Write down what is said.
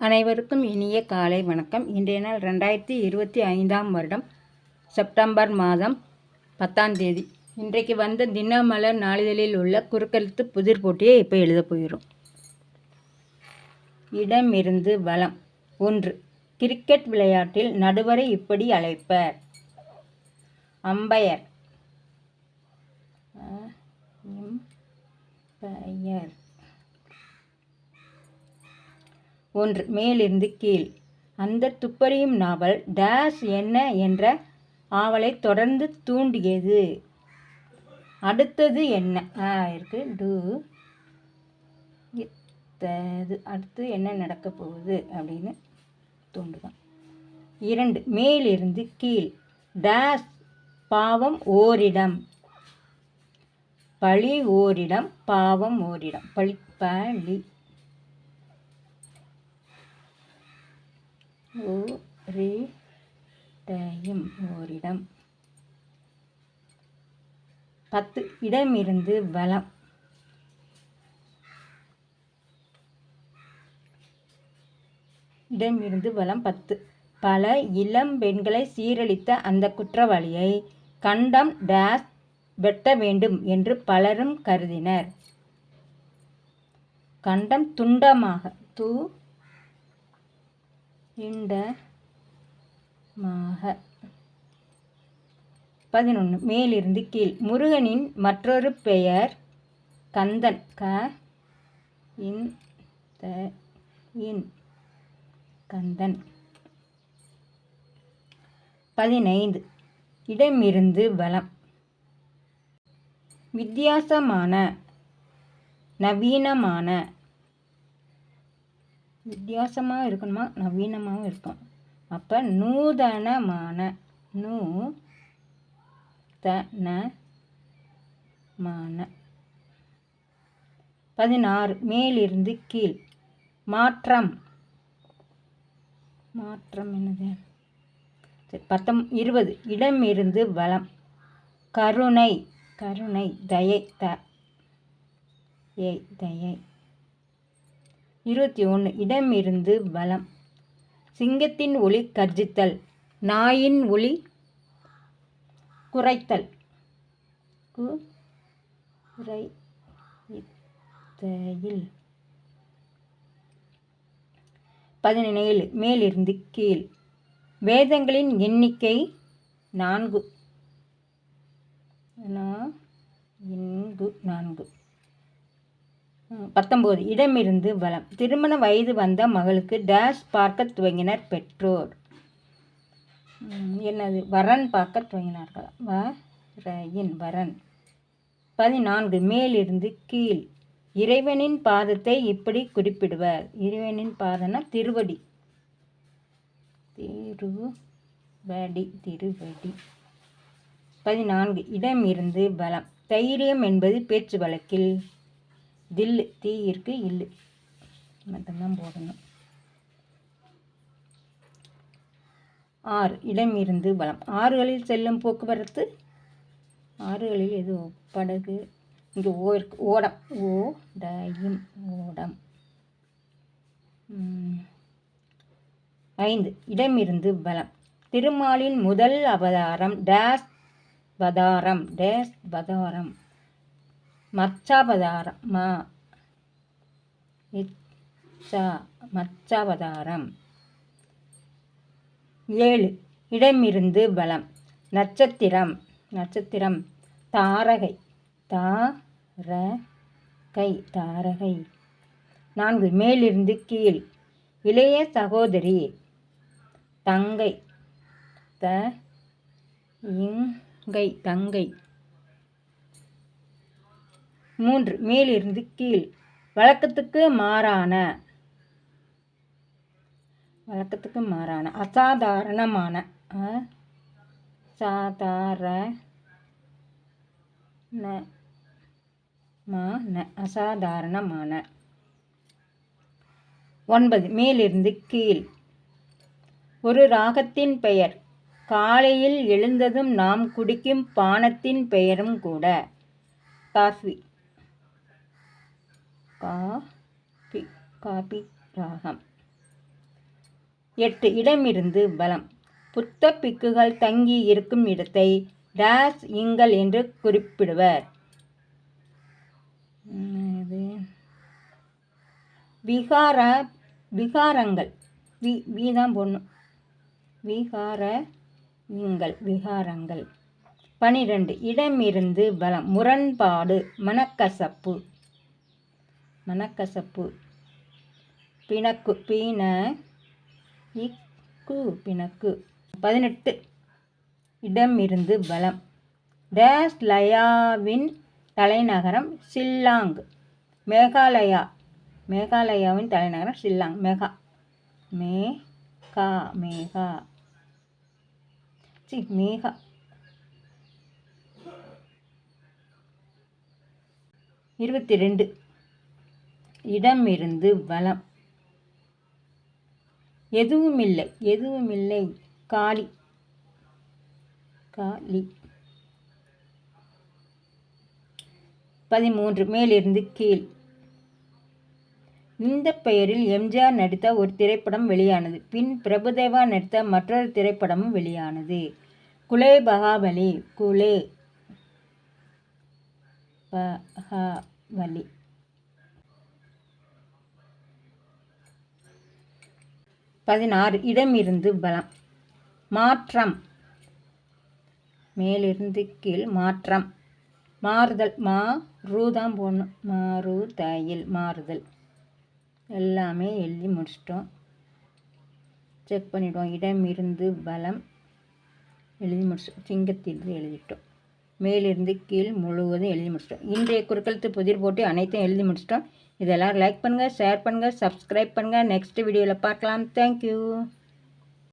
அனைவருக்கும் இனிய காலை வணக்கம். இன்றைய நாள் ரெண்டாயிரத்தி இருபத்தி ஐந்தாம் வருடம் செப்டம்பர் மாதம் பத்தாம் தேதி. இன்றைக்கு வந்த தினமலர் நாளிதழில் உள்ள குறுக்கெழுத்து புதிர் போட்டியை இப்போ எழுதப் போயிடும் இடமிருந்து வளம் ஒன்று. கிரிக்கெட் விளையாட்டில் நடுவரை இப்படி அழைப்பர். அம்பயர். அ, இம், பெயர் ஒன்று. மேலிருந்து கீழ். அந்த துப்பறியும் நாவல் டேஷ் என்ன என்ற ஆவலை தொடர்ந்து தூண்டியது. அடுத்தது என்ன? ஆ இருக்கு. டு. இத்தது. அடுத்து என்ன நடக்க போகுது அப்படின்னு தூண்டுதான். இரண்டு. மேலிருந்து கீழ். டேஷ் பாவம் ஓரிடம். பழி ஓரிடம் பாவம் ஓரிடம். பழி பழி. ஓரிடையும் ஓரிடம். பத்து இடமிருந்து வலம். இடமிருந்து வலம் பத்து. பல இளம் பெண்களை சீரழித்த அந்த குற்றவாளியை கண்டம் டேஸ் வெட்ட வேண்டும் என்று பலரும் கருதினர். கண்டம் துண்டமாக தூ இண்டமாக பதினொன்று மேலிருந்து கீழ். முருகனின் மற்றொரு பெயர் கந்தன். க இன் த இன் கந்தன். பதினைந்து இடமிருந்து பலம் வித்தியாசமான நவீனமான வித்தியாசமாகவும் இருக்கணுமா? நவீனமாகவும் இருக்கும் அப்போ நூதனமான நூ தனமான பதினாறு மேலிருந்து கீழ். மாற்றம். மாற்றம் என்னது? சரி பத்தம் இருபது. இடமிருந்து வளம் கருணை. கருணை தயை த. ஏய் தயை. இருபத்தி ஒன்று இடமிருந்து பலம் சிங்கத்தின் ஒளி கர்ஜித்தல் நாயின் ஒளி குறைத்தல். குறைத்தையில் பதினேழு மேலிருந்து கீழ். வேதங்களின் எண்ணிக்கை நான்கு நா- இன்கு நான்கு ம், பத்தொம்போது இடமிருந்து வலம். திருமண வயது வந்த மகளுக்கு டேஷ் பார்க்க துவங்கினர் பெற்றோர். என்னது? வரன் பார்க்க துவங்கினார்கள்? வரையின் வரன். பதினான்கு மேலிருந்து கீழ். இறைவனின் பாதத்தை இப்படி குறிப்பிடுவர். இறைவனின் பாதம்னா திருவடி. திருவடி திருவடி. பதினான்கு இடமிருந்து பலம் தைரியம் என்பது பேச்சு வழக்கில். தில்லு தீ இருக்கு இல்லு மட்டும்தான் போடணும். ஆறு இடமிருந்து பலம் ஆறுகளில் செல்லும் போக்குவரத்து? ஆறுகளில் எது? படகு. இங்கே ஓ இருக்கு. ஓடம். ஓ டயம் ஓடம். ஐந்து இடமிருந்து பலம் திருமாலின் முதல் அவதாரம் டேஸ் வதாரம். டேஸ் பதாரம் மச்சாவதாரம் மா இச்சா மச்சாவதாரம் ஏழு இடமிருந்து பலம். நட்சத்திரம் நட்சத்திரம் தாரகை. தாரகை தாரகை. நான்கு மேலிருந்து கீழ். இளைய சகோதரி தங்கை. த இங்கை தங்கை. மூன்று. மேலிருந்து கீழ். வழக்கத்துக்கு மாறான. வழக்கத்துக்கு மாறான. அசாதாரணமான. சாதாரண ந அசாதாரணமான. ஒன்பது. மேலிருந்து கீழ். ஒரு ராகத்தின் பெயர். காலையில் எழுந்ததும் நாம் குடிக்கும் பானத்தின் பெயரும் கூட. காஃபி காபி காபி ராகம். எட்டு இடமிருந்து பலம். புத்த பிக்குகள் தங்கி இருக்கும் இடத்தை டேஸ் இங்கல் என்று குறிப்பிடுவர். விகார விகாரங்கள். வி வி தான் விகார இங்கள் விகாரங்கள். பனிரெண்டு இடமிருந்து பலம். முரண்பாடு மனக்கசப்பு. மனக்கசப்பு. பிணக்கு பீன இக்கு பிணக்கு. பதினெட்டு. இடமிருந்து பலம். டேஸ் லயாவின் தலைநகரம் ஷில்லாங். மேகாலயா. மேகாலயாவின் தலைநகரம் ஷில்லாங். மேகா. மேகா மேகா. சி மேகா. இருபத்தி ரெண்டு. இடமிருந்து வலம். எதுவுமில்லை எதுவுமில்லை. காளி காளி பதிமூன்று மேலிருந்து கீழ். இந்த பெயரில் எம்ஜிஆர் நடித்த ஒரு திரைப்படம் வெளியானது. பின் பிரபுதேவா நடித்த மற்றொரு திரைப்படமும் வெளியானது. குலே பகாபலி குலே பகாபலி பதினாறு. இடமிருந்து பலம். மாற்றம். மேலிருந்து கீழ் மாற்றம். மாறுதல். மா ரூதான் போடணும் மாறு தயில் மாறுதல். எல்லாமே எழுதி முடிச்சிட்டோம். செக் பண்ணிட்டோம். இடமிருந்து பலம். எழுதி முடிச்சிட்டோம். சிங்கத்திலிருந்து எழுதிட்டோம். மேலிருந்து கீழ் முழுவதும் எழுதி முடிச்சிட்டோம். இன்றைய குறுக்கெழுத்து புதிர் போட்டு அனைத்தும் எழுதி முடிச்சிட்டோம். இதெல்லாம் லைக் பண்ணுங்கள் ஷேர் பண்ணுங்கள் சப்ஸ்கிரைப் பண்ணுங்கள் நெக்ஸ்ட் வீடியோவில் பார்க்கலாம். தேங்க்யூ